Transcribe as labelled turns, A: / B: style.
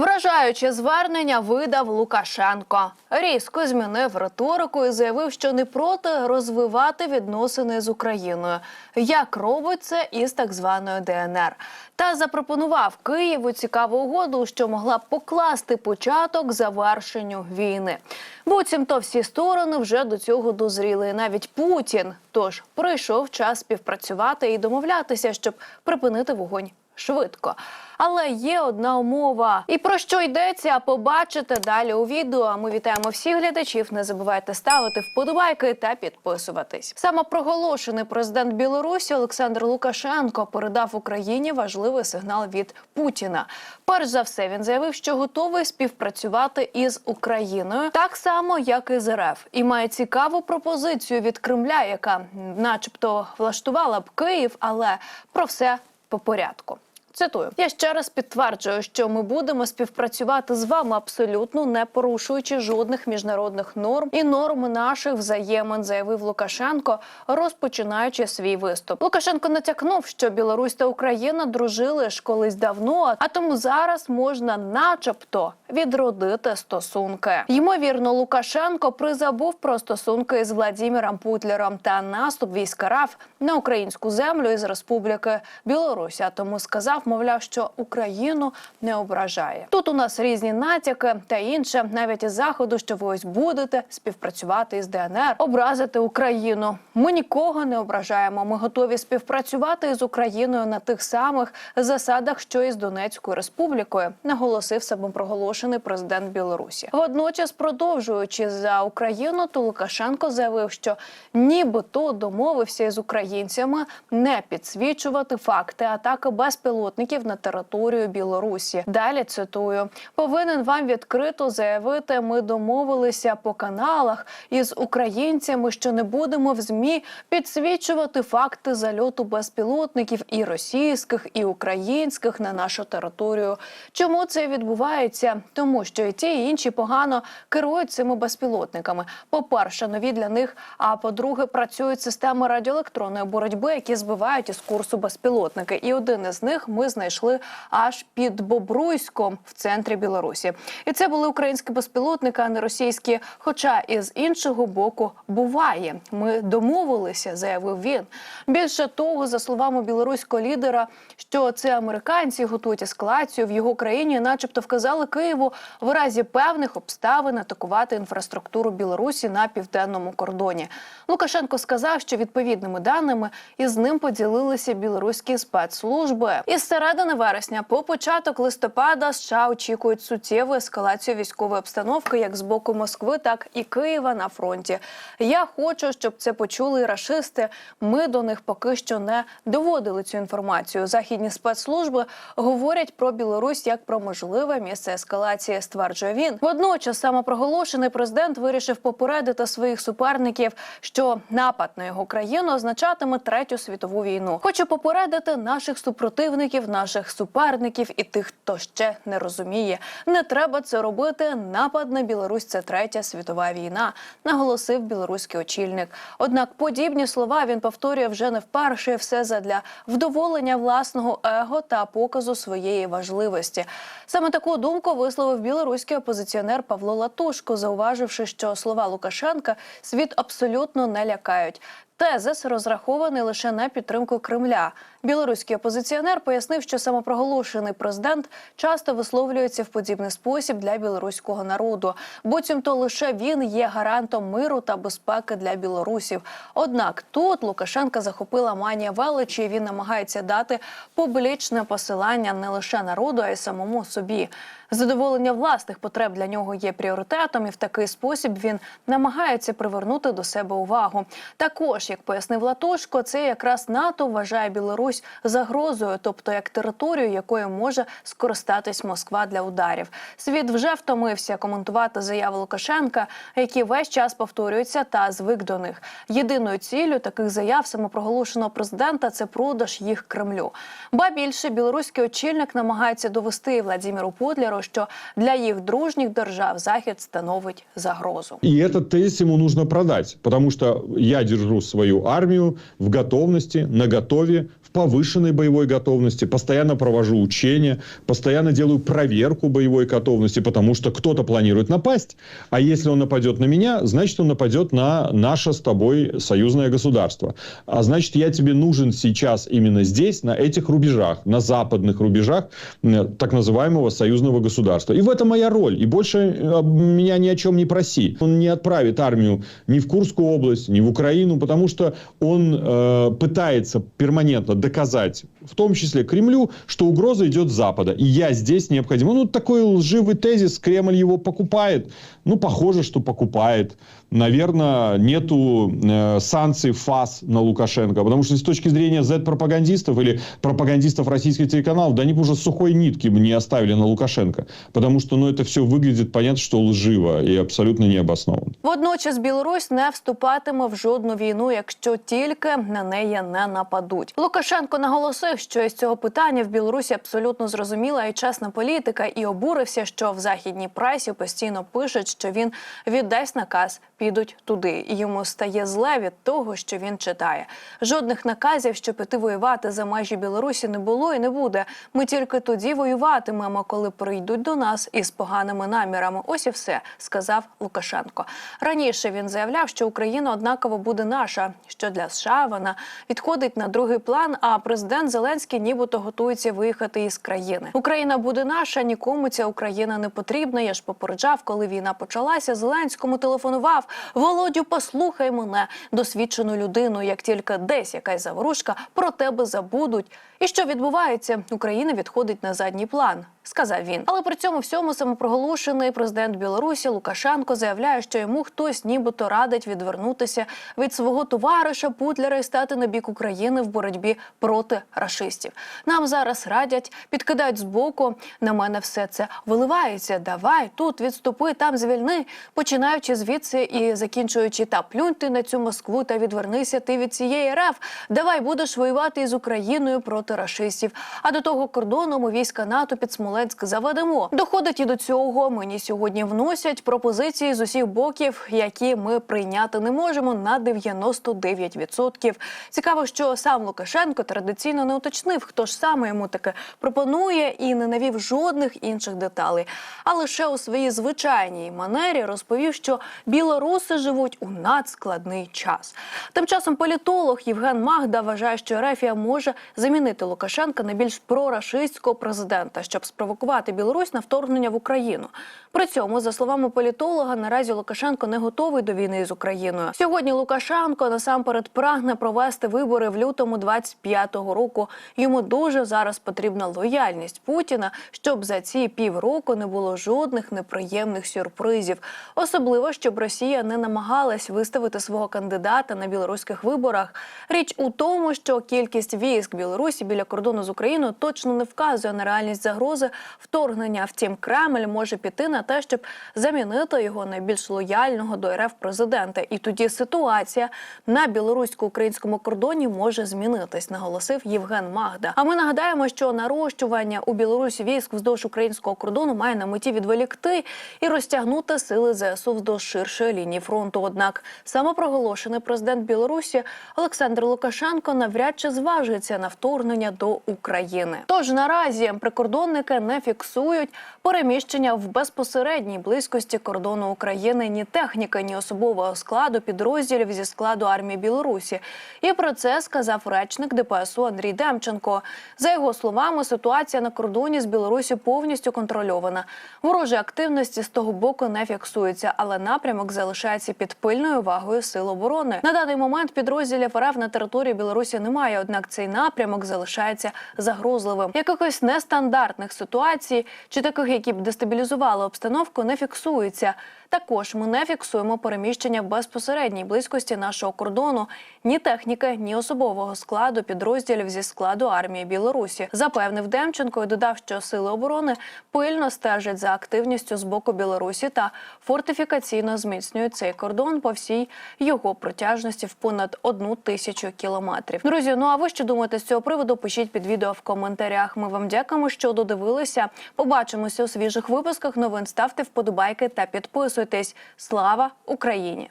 A: Вражаюче звернення видав Лукашенко. Різко змінив риторику і заявив, що не проти розвивати відносини з Україною, як робить це із так званою ДНР. Та запропонував Києву цікаву угоду, що могла б покласти початок завершенню війни. Буцімто всі сторони вже до цього дозріли, навіть Путін. Тож прийшов час співпрацювати і домовлятися, щоб припинити вогонь швидко. Але є одна умова. І про що йдеться, побачите далі у відео. Ми вітаємо всіх глядачів. Не забувайте ставити вподобайки та підписуватись. Самопроголошений президент Білорусі Олександр Лукашенко передав Україні важливий сигнал від Путіна. Перш за все, він заявив, що готовий співпрацювати із Україною так само, як і з РФ, і має цікаву пропозицію від Кремля, яка, начебто, влаштувала б Київ, але про все по порядку. Цитую, я ще раз підтверджую, що ми будемо співпрацювати з вами абсолютно не порушуючи жодних міжнародних норм і норм наших взаємин, заявив Лукашенко, розпочинаючи свій виступ. Лукашенко натякнув, що Білорусь та Україна дружили ж колись давно, а тому зараз можна, начебто, відродити стосунки. Ймовірно, Лукашенко призабув про стосунки з Владимиром Путлером та наступ війська РАФ на українську землю із Республіки Білорусь. А тому сказав, мовляв, що Україну не ображає. Тут у нас різні натяки та інше, навіть із заходу, що ви ось будете співпрацювати із ДНР, образити Україну. Ми нікого не ображаємо. Ми готові співпрацювати з Україною на тих самих засадах, що і з Донецькою республікою, наголосив самопроголошений президент Білорусі. Водночас, продовжуючи за Україну, то Лукашенко заявив, що нібито домовився із українцями не підсвічувати факти атаки безпілотників на територію Білорусі. Далі цитую: повинен вам відкрито заявити. Ми домовилися по каналах із українцями, що не будемо в змі підсвічувати факти зальоту безпілотників і російських, і українських на нашу територію. Чому це відбувається? Тому що і ті, і інші погано керують цими безпілотниками. По-перше, нові для них. А по-друге, працюють системи радіоелектронної боротьби, які збивають із курсу безпілотники. І один із них ми знайшли аж під Бобруйськом в центрі Білорусі. І це були українські безпілотники, а не російські. Хоча із іншого боку буває. Ми домовилися, заявив він. Більше того, за словами білоруського лідера, що це американці готують ескалацію в його країні, начебто вказали Києву в разі певних обставин атакувати інфраструктуру Білорусі на південному кордоні. Лукашенко сказав, що відповідними даними із ним поділилися білоруські спецслужби. Із середини вересня по початок листопада США очікують суттєву ескалацію військової обстановки як з боку Москви, так і Києва на фронті. Я хочу, щоб це почули і рашисти. Ми до них поки що не доводили цю інформацію. Західні спецслужби говорять про Білорусь як про можливе місце ескалації. Стверджує він. Водночас самопроголошений президент вирішив попередити своїх суперників, що напад на його країну означатиме третю світову війну. Хочу попередити наших супротивників, наших суперників і тих, хто ще не розуміє. Не треба це робити. Напад на Білорусь це третя світова війна, наголосив білоруський очільник. Однак подібні слова він повторює вже не вперше. Все задля вдоволення власного его та показу своєї важливості. Саме таку думку висловив білоруський опозиціонер Павло Латушко, зауваживши, що слова Лукашенка світ абсолютно не лякають. Тезис розрахований лише на підтримку Кремля. Білоруський опозиціонер пояснив, що самопроголошений президент часто висловлюється в подібний спосіб для білоруського народу. Буцімто лише він є гарантом миру та безпеки для білорусів. Однак тут Лукашенка захопила манія величі. Він намагається дати публічне посилання не лише народу, а й самому собі. Задоволення власних потреб для нього є пріоритетом, і в такий спосіб він намагається привернути до себе увагу. Також, як пояснив Латошко, це якраз НАТО вважає Білорусь загрозою, тобто як територію, якою може скористатись Москва для ударів. Світ вже втомився коментувати заяви Лукашенка, які весь час повторюються та звик до них. Єдиною ціллю таких заяв самопроголошеного президента це продаж їх Кремлю. Ба більше білоруський очільник намагається довести Владимиру Путлеру, що для їх дружніх держав захід становить загрозу.
B: И этот тезис ему нужно продать, потому что я держу свою армию в готовности, на готове, в повышенной боевой готовности постоянно провожу учения, постоянно делаю проверку боевой готовности, потому что кто-то планирует напасть, а если он нападет на меня, значит, он нападет на наше с тобой союзное государство. А значит, я тебе нужен сейчас именно здесь, на этих рубежах, на западных рубежах э, так называемого союзного государства. И в этом моя роль. И больше э, меня ни о чем не проси. Он не отправит армию ни в Курскую область, ни в Украину, потому что он э, пытается перманентно доказать, в том числе Кремлю, что угроза идет с Запада. И я здесь необходим. Ну, такой лживый тезис, Кремль его покупает. Ну, похоже, что покупает. Наверное, нету э, санкций ФАС на Лукашенко. Потому что с точки зрения Z-пропагандистов или пропагандистов российских телеканалов, да они бы уже сухой нитки бы не оставили на Лукашенко. Потому что, ну, это все выглядит, понятно, что лживо и абсолютно необоснованно.
A: Водночас Білорусь не вступатиме в жодну війну, якщо тільки на неї не нападуть. Лукашенко наголосив, Що із цього питання в Білорусі абсолютно зрозуміла і чесна політика, і обурився, що в західній пресі постійно пишуть, що він віддасть наказ, підуть туди, і йому стає зле від того, що він читає. Жодних наказів, що піти воювати за межі Білорусі, не було і не буде. Ми тільки тоді воюватимемо, коли прийдуть до нас із поганими намірами. Ось і все, сказав Лукашенко. Раніше він заявляв, що Україна однаково буде наша, що для США вона відходить на другий план. А президент Зеленський нібито готується виїхати із країни. Україна буде наша, нікому ця Україна не потрібна. Я ж попереджав, коли війна почалася. Зеленському телефонував. Володю, послухай мене, досвідчену людину. Як тільки десь якась заворушка, про тебе забудуть. І що відбувається? Україна відходить на задній план. Сказав він, але при цьому всьому самопроголошений президент Білорусі Лукашенко заявляє, що йому хтось нібито радить відвернутися від свого товариша Путлера і стати на бік України в боротьбі проти рашистів. Нам зараз радять, підкидають збоку. На мене все це виливається. Давай тут відступи, там звільни, починаючи звідси і закінчуючи та плюнь ти на цю Москву та відвернися ти від цієї РФ. Давай будеш воювати із Україною проти рашистів. А до того кордону ми війська НАТО під Смоленськ заведемо. Доходить і до цього. Мені сьогодні вносять пропозиції з усіх боків, які ми прийняти не можемо на 99%. Цікаво, що сам Лукашенко традиційно не уточнив, хто ж саме йому таке пропонує, і не навів жодних інших деталей. А лише у своїй звичайній манері розповів, що білоруси живуть у надскладний час. Тим часом політолог Євген Магда вважає, що Рефія може замінити Лукашенка на більш прорашистського президента, щоб спровокувати Білорусь на вторгнення в Україну. При цьому, за словами політолога, наразі Лукашенко не готовий до війни з Україною. Сьогодні Лукашенко насамперед прагне провести вибори в лютому 25-го року. Йому дуже зараз потрібна лояльність Путіна, щоб за ці півроку не було жодних неприємних сюрпризів. Особливо, щоб Росія не намагалась виставити свого кандидата на білоруських виборах. Річ у тому, що кількість військ Білорусі біля кордону з Україною точно не вказує на реальність загрози вторгнення. Втім, Кремль може піти на те, щоб замінити його на більш лояльного до РФ президента. І тоді ситуація на білорусько-українському кордоні може змінитись, наголосив Євген Магда. А ми нагадаємо, що нарощування у Білорусі військ вздовж українського кордону має на меті відволікти і розтягнути сили ЗСУ вздовж ширшої лінії фронту. Однак самопроголошений президент Білорусі Олександр Лукашенко навряд чи зважується на вторгнення до України. Тож наразі прикордонники не фіксують переміщення в безпосередній близькості кордону України ні техніки, ні особового складу підрозділів зі складу армії Білорусі. І про це сказав речник ДПСУ Андрій Демченко. За його словами, ситуація на кордоні з Білорусі повністю контрольована. Ворожі активності з того боку не фіксуються, але напрямок залишається під пильною увагою сил оборони. На даний момент підрозділів РФ на території Білорусі немає, однак цей напрямок залишається загрозливим. Якихось нестандартних ситуацій чи таких, які б дестабілізували обстановку, не фіксується. Також ми не фіксуємо переміщення в безпосередній близькості нашого кордону ні техніки, ні особового складу підрозділів зі складу армії Білорусі. Запевнив Демченко і додав, що сили оборони пильно стежать за активністю з боку Білорусі та фортифікаційно зміцнюють цей кордон по всій його протяжності в понад одну тисячу кілометрів. Друзі, ну а ви що думаєте з цього приводу? Пишіть під відео в коментарях. Ми вам дякуємо, що додивилися. Побачимося у свіжих випусках новин. Ставте вподобайки та підписуйтесь. Слава Україні!